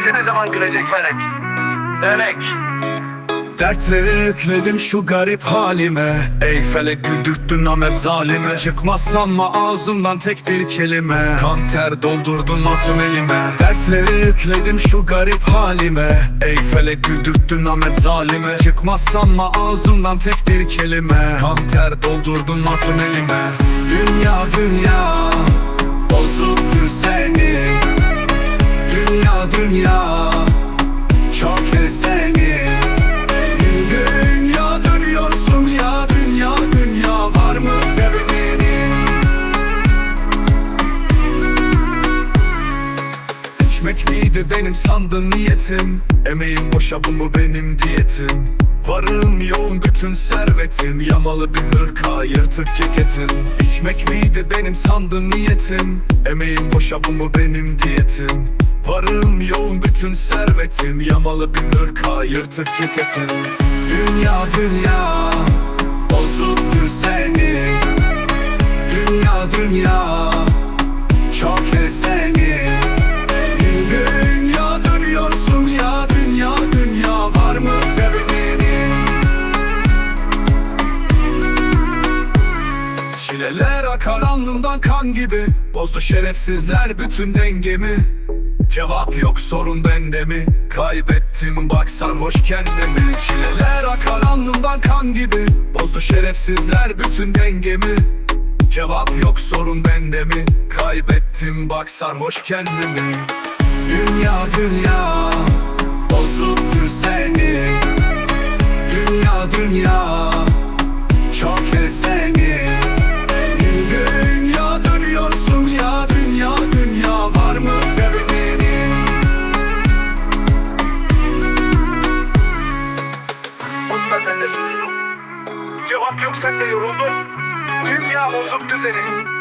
Bize ne zaman gülecek felek? Demek. Dertleri yükledim şu garip halime. Ey felek güldürttün amet zalime. Çıkmaz sanma ağzımdan tek bir kelime. Kan ter doldurdun masum elime. Dertleri yükledim şu garip halime. Ey felek güldürttün amet zalime. Çıkmaz sanma ağzımdan tek bir kelime. Kan ter doldurdun masum elime. Dünya dünya İçmek miydi benim sandığın niyetim? Emeğim boşa bu mu benim diyetim? Varım yoğun bütün servetim Yamalı bir hırka yırtık ceketim. İçmek miydi benim sandığın niyetim? Emeğim boşa bu mu benim diyetim? Varım yoğun bütün servetim Yamalı bir hırka yırtık ceketim. Dünya dünya Bozuktur seni. Dünya dünya Çileler akar alnımdan kan gibi? Bozdu şerefsizler bütün dengemi. Cevap yok sorun bende mi? Kaybettim bak sarhoş kendimi. Çileler akar alnımdan kan gibi. Bozdu şerefsizler bütün dengemi. Cevap yok sorun bende mi? Kaybettim bak sarhoş kendimi. Dünya dünya Cevap yok sen de yoruldun. Dünya bozuk düzeni.